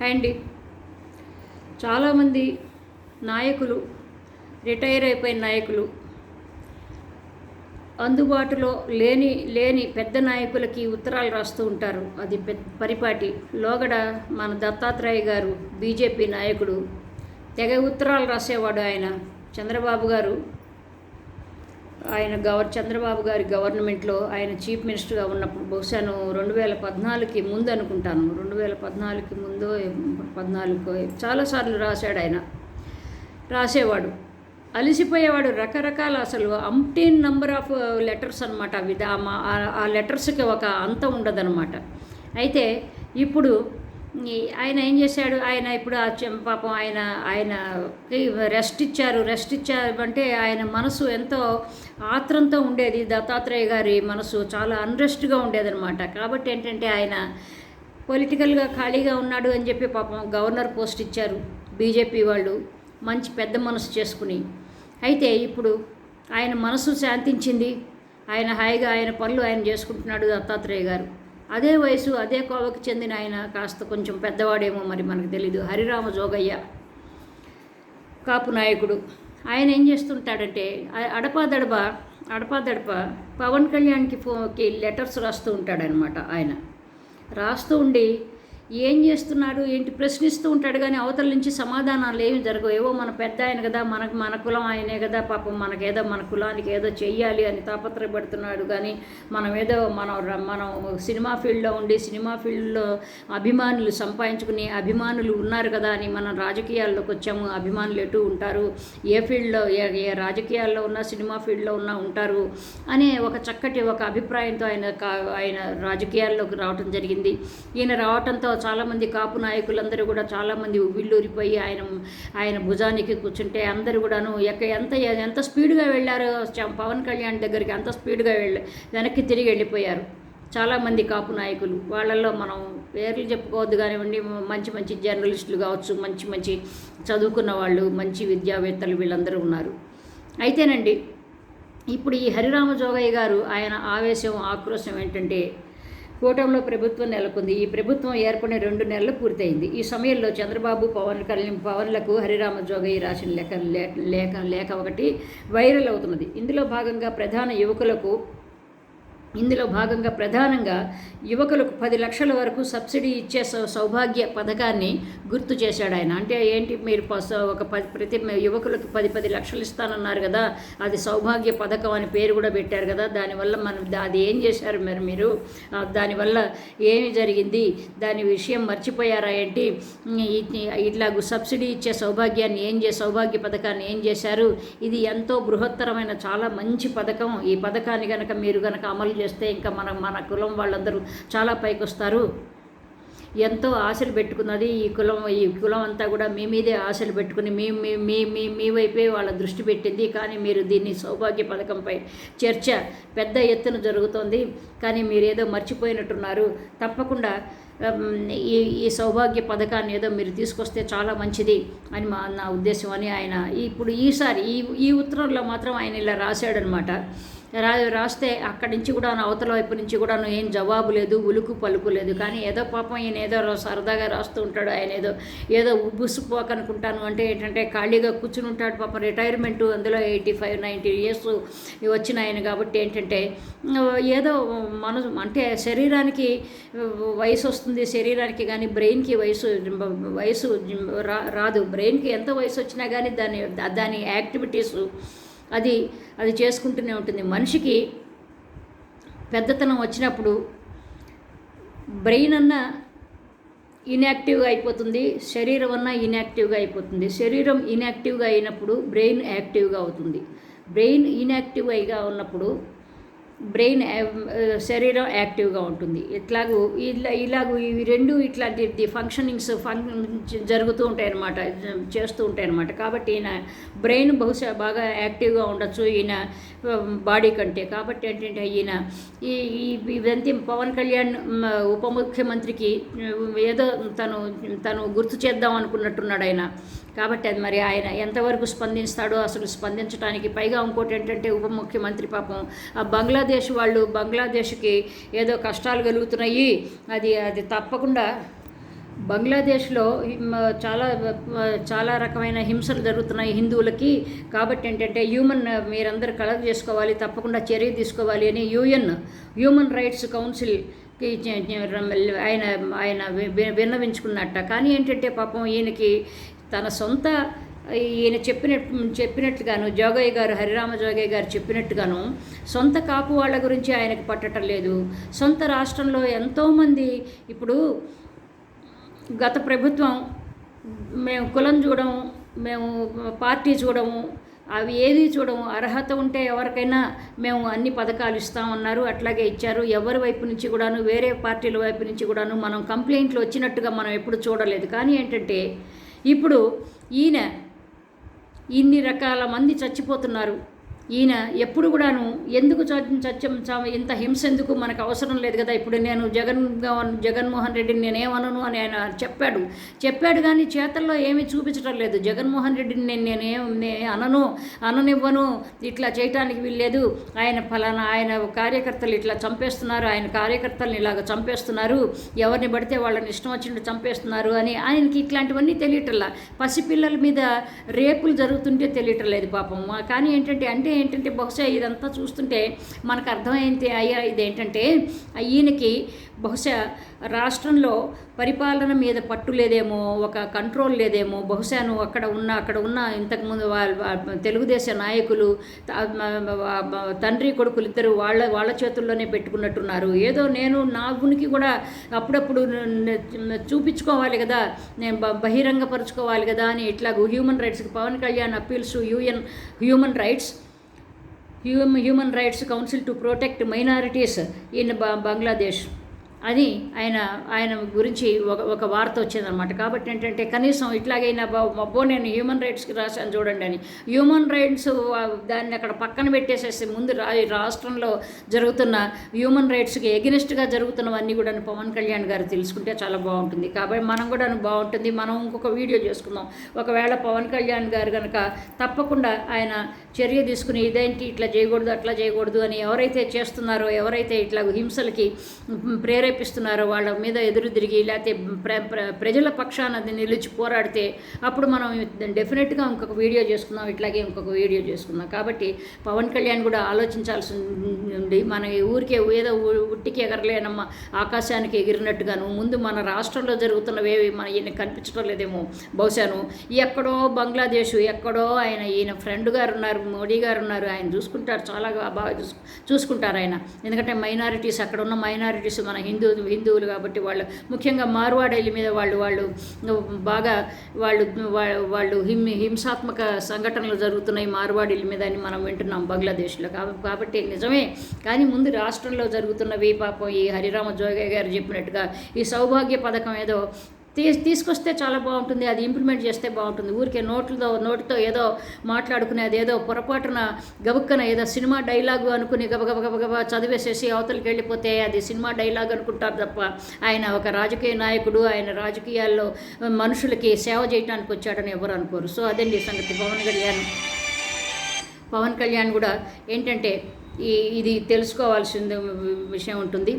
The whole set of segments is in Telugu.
హాయ్ అండి. చాలామంది నాయకులు రిటైర్ అయిపోయిన నాయకులు అందుబాటులో లేని లేని పెద్ద నాయకులకి ఉత్తరాలు రాస్తూ ఉంటారు. అది పెద్ద పరిపాటి. లోగడ మన దత్తాత్రేయ గారు బీజేపీ నాయకుడు. తెగ ఉత్తరాలు రాసేవాడు ఆయన. చంద్రబాబు గారు ఆయన గవర్ చంద్రబాబు గారి గవర్నమెంట్లో ఆయన చీఫ్ మినిస్టర్గా ఉన్నప్పుడు బహుశాను రెండు వేల పద్నాలుగుకి ముందు అనుకుంటాను. రెండు వేల పద్నాలుగుకి ముందు పద్నాలుగు చాలాసార్లు రాశాడు ఆయన. రాసేవాడు. అలసిపోయేవాడు రకరకాల అసలు అంటీన్ నంబర్ ఆఫ్ లెటర్స్ అనమాట అవి. ఆ- లెటర్స్కి ఒక అంతం ఉండదనమాట అయితే ఇప్పుడు ఆయన ఏం చేశాడు? ఆయన ఇప్పుడు ఆ పాపం ఆయన ఆయన రెస్ట్ ఇచ్చారు. రెస్ట్ ఇచ్చారు అంటే ఆయన మనసు ఎంతో ఆత్రంతో ఉండేది. దత్తాత్రేయ గారి మనసు చాలా అన్రెస్ట్గా ఉండేదన్నమాట. కాబట్టి ఏంటంటే ఆయన పొలిటికల్గా ఖాళీగా ఉన్నాడు అని చెప్పి పాపం గవర్నర్ పోస్ట్ ఇచ్చారు బీజేపీ వాళ్ళు. మంచి పెద్ద మనసు చేసుకుని. అయితే ఇప్పుడు ఆయన మనసు శాంతించింది. ఆయన హాయిగా ఆయన పనులు ఆయన చేసుకుంటున్నాడు దత్తాత్రేయ గారు. అదే వయసు అదే కోవకు చెందిన ఆయన కాస్త కొంచెం పెద్దవాడేమో మరి మనకు తెలీదు. హరిరామ జోగయ్య కాపు నాయకుడు. ఆయన ఏం చేస్తుంటాడంటే అడపాదడప అడపాదడప పవన్ కళ్యాణ్కి ఫోన్కి లెటర్స్ రాస్తూ ఉంటాడనమాట ఆయన. రాస్తూ ఉండి ఏం చేస్తున్నాడు? ఏంటి? ప్రశ్నిస్తూ ఉంటాడు కానీ అవతల నుంచి సమాధానాలు ఏమి జరగవు. ఏవో మన పెద్ద ఆయన కదా మనకు మన కులం ఆయనే కదా పాపం మనకేదో మన కులానికి ఏదో చెయ్యాలి అని తాపత్రయపడుతున్నాడు కానీ మనం ఏదో మనం మనం సినిమా ఫీల్డ్లో ఉండి సినిమా ఫీల్డ్లో అభిమానులు సంపాదించుకుని అభిమానులు ఉన్నారు కదా అని మనం రాజకీయాల్లోకి వచ్చాము అభిమానులు ఎటు ఉంటారు? ఏ ఫీల్డ్లో ఏ ఏ రాజకీయాల్లో ఉన్నా సినిమా ఫీల్డ్లో ఉన్నా ఉంటారు? అనే ఒక చక్కటి ఒక అభిప్రాయంతో ఆయన కా- ఆయన రాజకీయాల్లోకి రావటం జరిగింది. ఈయన రావటంతో చాలామంది కాపు నాయకులందరూ కూడా చాలామంది ఉవ్విళ్ళూరిపోయి ఆయన ఆయన భుజానికి కూర్చుంటే అందరూ కూడాను ఎక్క ఎంత ఎంత స్పీడ్గా వెళ్ళారో పవన్ కళ్యాణ్ దగ్గరికి అంత స్పీడ్గా వెళ్ళి వెనక్కి తిరిగి వెళ్ళిపోయారు. చాలామంది కాపు నాయకులు. వాళ్ళల్లో మనం పేర్లు చెప్పుకోవద్దు కానివ్వండి మంచి మంచి జర్నలిస్టులు కావచ్చు మంచి మంచి చదువుకున్న వాళ్ళు మంచి విద్యావేత్తలు వీళ్ళందరూ ఉన్నారు. అయితేనండి ఇప్పుడు ఈ హరిరామ జోగయ్య గారు ఆయన ఆవేశం ఆక్రోశం ఏంటంటే కూటమిలో ప్రభుత్వం నెలకొంది. ఈ ప్రభుత్వం ఏర్పడిన రెండు నెలలు పూర్తయింది. ఈ సమయంలో చంద్రబాబు పవన్ కళ్యాణ్ పవన్లకు హరిరామ జోగయ్య రాసిన లేఖ లేఖ లేఖ ఒకటి వైరల్ అవుతున్నది. ఇందులో భాగంగా ప్రధాన యువకులకు ఇందులో భాగంగా ప్రధానంగా యువకులకు పది లక్షల వరకు సబ్సిడీ ఇచ్చే సౌ- సౌభాగ్య పథకాన్ని గుర్తు చేశాడు ఆయన. అంటే ఏంటి? మీరు ఒక పది ప్రతి యువకులకు పది పది లక్షలు ఇస్తానన్నారు కదా అది సౌభాగ్య పథకం అని పేరు కూడా పెట్టారు కదా దానివల్ల మనం అది ఏం చేశారు మరి మీరు? దానివల్ల ఏమి జరిగింది? దాని విషయం మర్చిపోయారా ఏంటి? ఇ- ఇట్లాగూ సబ్సిడీ ఇచ్చే సౌభాగ్యాన్ని ఏం చే సౌభాగ్య పథకాన్ని ఏం చేశారు? ఇది ఎంతో బృహత్తరమైన చాలా మంచి పథకం. ఈ పథకాన్ని కనుక మీరు కనుక అమలు చేస్తే ఇంకా మన మన కులం వాళ్ళందరూ చాలా పైకి వస్తారు ఎంతో ఆశలు పెట్టుకున్నది ఈ కులం ఈ కులం అంతా కూడా మీ మీదే ఆశలు పెట్టుకుని మీ మీ మీ మీ మీ వైపే వాళ్ళ దృష్టి పెట్టింది. కానీ మీరు దీన్ని సౌభాగ్య పథకంపై చర్చ పెద్ద ఎత్తున జరుగుతోంది. కానీ మీరేదో మర్చిపోయినట్టున్నారు. తప్పకుండా ఈ ఈ సౌభాగ్య పథకాన్ని ఏదో మీరు తీసుకొస్తే చాలా మంచిది అని మా నా ఉద్దేశం అని ఆయన ఇప్పుడు ఈసారి ఈ ఈ ఉత్తరంలో మాత్రం ఆయన ఇలా రాశాడనమాట. రా రాస్తే అక్కడి నుంచి కూడా అవతల వైపు నుంచి కూడా ఏం జవాబు లేదు ఉలుకు పలుకు లేదు. కానీ ఏదో పాపం ఈయన ఏదో సరదాగా రాస్తూ ఉంటాడు. ఆయన ఏదో ఏదో ఉబ్బుసుపోక అనుకుంటాను అంటే ఏంటంటే ఖాళీగా కూర్చుని ఉంటాడు పాపం. రిటైర్మెంట్ అందులో ఎయిటీ ఫైవ్ నైంటీ ఇయర్స్ వచ్చిన ఆయన కాబట్టి ఏంటంటే ఏదో మనసు అంటే శరీరానికి వయసు వస్తుంది శరీరానికి కానీ బ్రెయిన్కి వయసు వయసు రా రాదు. బ్రెయిన్కి ఎంత వయసు వచ్చినా కానీ దాని దాని యాక్టివిటీస్ అది అది చేసుకుంటూనే ఉంటుంది. మనిషికి పెద్దతనం వచ్చినప్పుడు బ్రెయిన్ అన్నా ఇన్యాక్టివ్గా అయిపోతుంది శరీరం అన్నా ఇన్యాక్టివ్గా అయిపోతుంది. శరీరం ఇన్యాక్టివ్గా అయినప్పుడు బ్రెయిన్ యాక్టివ్గా అవుతుంది. బ్రెయిన్ ఇన్యాక్టివ్ అయిగా ఉన్నప్పుడు బ్రెయిన్ శరీరం యాక్టివ్గా ఉంటుంది. ఇట్లాగూ ఇలా ఇలాగూ ఇవి రెండు ఇట్లాంటి ఫంక్షనింగ్స్ ఫంక్షన్ జరుగుతూ ఉంటాయి అన్నమాట చేస్తూ ఉంటాయి అన్నమాట కాబట్టి ఈయన బ్రెయిన్ బహుశా బాగా యాక్టివ్గా ఉండొచ్చు ఈయన బాడీ కంటే. కాబట్టి ఏంటంటే ఈయన ఈ ఈ ఇదంతా పవన్ కళ్యాణ్ ఉప ముఖ్యమంత్రికి ఏదో తను తను గుర్తు చేద్దాం అనుకున్నట్టున్నాడు ఆయన. కాబట్టి అది మరి ఆయన ఎంతవరకు స్పందిస్తాడో అసలు స్పందించడానికి పైగా ఇంకోటి ఏంటంటే ఉప ముఖ్యమంత్రి పాపం ఆ బంగ్లా బంగ్లాదేశ్ వాళ్ళు బంగ్లాదేశ్కి ఏదో కష్టాలు కలుగుతున్నాయి. అది అది తప్పకుండా. బంగ్లాదేశ్లో చాలా చాలా రకమైన హింసలు జరుగుతున్నాయి హిందువులకి. కాబట్టి ఏంటంటే హ్యూమన్ మీరందరూ కలెక్ట్ చేసుకోవాలి తప్పకుండా చర్య తీసుకోవాలి అని యూఎన్ హ్యూమన్ రైట్స్ కౌన్సిల్కి ఆయన ఆయన విన్నవించుకున్నట్ట. కానీ ఏంటంటే పాపం ఈయనకి తన సొంత ఈయన చెప్పినట్టు చెప్పినట్టుగాను జోగయ్య గారు హరిరామ జోగయ్య గారు చెప్పినట్టుగాను సొంత కాపు వాళ్ళ గురించి ఆయనకు పట్టడం లేదు. సొంత రాష్ట్రంలో ఎంతోమంది ఇప్పుడు గత ప్రభుత్వం మేము కులం చూడము మేము పార్టీ చూడము అవి ఏది చూడము అర్హత ఉంటే ఎవరికైనా మేము అన్ని పథకాలు ఇస్తామన్నారు అట్లాగే ఇచ్చారు. ఎవరి వైపు నుంచి కూడాను వేరే పార్టీల వైపు నుంచి కూడాను మనం కంప్లైంట్లు వచ్చినట్టుగా మనం ఎప్పుడు చూడలేదు. కానీ ఏంటంటే ఇప్పుడు ఈయన ఇన్ని రకాల మంది చచ్చిపోతున్నారు. ఈయన ఎప్పుడు కూడాను ఎందుకు చచ్చం ఇంత హింస ఎందుకు మనకు అవసరం లేదు కదా? ఇప్పుడు నేను జగన్ జగన్మోహన్ రెడ్డిని నేనేమనను అని ఆయన చెప్పాడు. చెప్పాడు కానీ చేతల్లో ఏమీ చూపించడం లేదు. జగన్మోహన్ రెడ్డిని నేను నేనేం అనను అననివ్వను. ఇట్లా చేయటానికి వీల్లేదు. ఆయన ఫలానా ఆయన కార్యకర్తలు ఇట్లా చంపేస్తున్నారు. ఆయన కార్యకర్తలను ఇలాగ చంపేస్తున్నారు. ఎవరిని పడితే వాళ్ళని ఇష్టం వచ్చినట్టు చంపేస్తున్నారు అని ఆయనకి ఇట్లాంటివన్నీ తెలియటల్లా పసిపిల్లల మీద రేపులు జరుగుతుంటే తెలియటం లేదు పాపం. మా- కానీ ఏంటంటే అంటే ఏంటంటే బహుశా ఇదంతా చూస్తుంటే మనకు అర్థమైంది అయ్యా ఇదేంటంటే ఈయనకి బహుశా రాష్ట్రంలో పరిపాలన మీద పట్టు లేదేమో ఒక కంట్రోల్ లేదేమో బహుశా నువ్వు అక్కడ ఉన్న అక్కడ ఉన్న ఇంతకుముందు వాళ్ళ తెలుగుదేశ నాయకులు తండ్రి కొడుకులు ఇద్దరు వాళ్ళ వాళ్ళ చేతుల్లోనే పెట్టుకున్నట్టున్నారు. ఏదో నేను నా గునికి కూడా అప్పుడప్పుడు చూపించుకోవాలి కదా నేను బహిరంగపరచుకోవాలి కదా అని ఇట్లా human రైట్స్కి Pawan Kalyan appeals UN human rights Human Rights Council to protect minorities in Bangladesh. అని ఆయన ఆయన గురించి ఒక ఒక వార్త వచ్చిందనమాట కాబట్టి ఏంటంటే కనీసం ఇట్లాగైనా బా- అబ్బో నేను హ్యూమన్ రైట్స్కి రాశాను చూడండి అని. హ్యూమన్ రైట్స్ దాన్ని అక్కడ పక్కన పెట్టేసేసి ముందు రా రాష్ట్రంలో జరుగుతున్న హ్యూమన్ రైట్స్కి ఎగెనిస్ట్గా జరుగుతున్నవన్నీ కూడా పవన్ కళ్యాణ్ గారు తెలుసుకుంటే చాలా బాగుంటుంది. కాబట్టి మనం కూడా బాగుంటుంది. మనం ఇంకొక వీడియో చేసుకుందాం. ఒకవేళ పవన్ కళ్యాణ్ గారు కనుక తప్పకుండా ఆయన చర్య తీసుకుని ఇదేంటి ఇట్లా చేయకూడదు అట్లా చేయకూడదు అని ఎవరైతే చేస్తున్నారో ఎవరైతే ఇట్లా హింసలకి ప్రేరేపిస్తున్నారో వాళ్ళ మీద ఎదురు తిరిగి లేకపోతే ప్ర ప్ర- ప్రజల పక్షాన అది నిలిచి పోరాడితే అప్పుడు మనం డెఫినెట్గా ఇంకొక వీడియో చేసుకుందాం ఇట్లాగే ఇంకొక వీడియో చేసుకుందాం. కాబట్టి పవన్ కళ్యాణ్ కూడా ఆలోచించాల్సి ఉంది మన ఊరికే ఏదో ఉట్టికి ఎగరలేనమ్మ ఆకాశానికి ఎగిరినట్టుగాను ముందు మన రాష్ట్రంలో జరుగుతున్నవేవి మన ఈయన కనిపించడం లేదేమో. బహుశాను ఎక్కడో బంగ్లాదేశ్ ఎక్కడో ఆయన ఈయన ఫ్రెండ్ గారు ఉన్నారు మోడీ గారు ఉన్నారు ఆయన చూసుకుంటారు చాలా బాగా చూసుకుంటారు ఆయన. ఎందుకంటే మైనారిటీస్ అక్కడ ఉన్న మైనారిటీస్ మన హిందూ హిందువులు కాబట్టి వాళ్ళు ముఖ్యంగా మార్వాడీల మీద వాళ్ళు వాళ్ళు బాగా వాళ్ళు వాళ్ళు హిం హింసాత్మక సంఘటనలు జరుగుతున్నాయి మార్వాడీల మీద అని మనం వింటున్నాం బంగ్లాదేశ్లో కాబట్టి నిజమే. కానీ ముందు రాష్ట్రంలో జరుగుతున్నవి పాపం ఈ హరిరామ జోగయ్య గారు చెప్పినట్టుగా ఈ సౌభాగ్య పథకం ఏదో తీ తీసుకొస్తే చాలా బాగుంటుంది అది ఇంప్లిమెంట్ చేస్తే బాగుంటుంది. ఊరికే నోట్లతో నోటితో ఏదో మాట్లాడుకునే ఏదో పొరపాటున గబుక్కన ఏదో సినిమా డైలాగు అనుకుని గబగబ గబగబా చదివేసేసి అవతలికి వెళ్ళిపోతే అది సినిమా డైలాగ్ అనుకుంటారు తప్ప ఆయన ఒక రాజకీయ నాయకుడు ఆయన రాజకీయాల్లో మనుషులకి సేవ చేయడానికి వచ్చాడని ఎవరు అనుకోరు. సో అదండి సంగతి. పవన్ కళ్యాణ్ పవన్ కళ్యాణ్ కూడా ఏంటంటే ఈ ఇది తెలుసుకోవాల్సిన విషయం ఉంటుంది.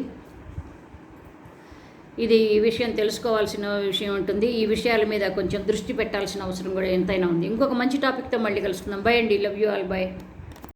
ఇది ఈ విషయం తెలుసుకోవాల్సిన విషయం ఉంటుంది. ఈ విషయాల మీద కొంచెం దృష్టి పెట్టాల్సిన అవసరం కూడా ఎంతైనా ఉంది. ఇంకొక మంచి టాపిక్తో మళ్ళీ కలుసుకుందాం. బై అండి. Love you all by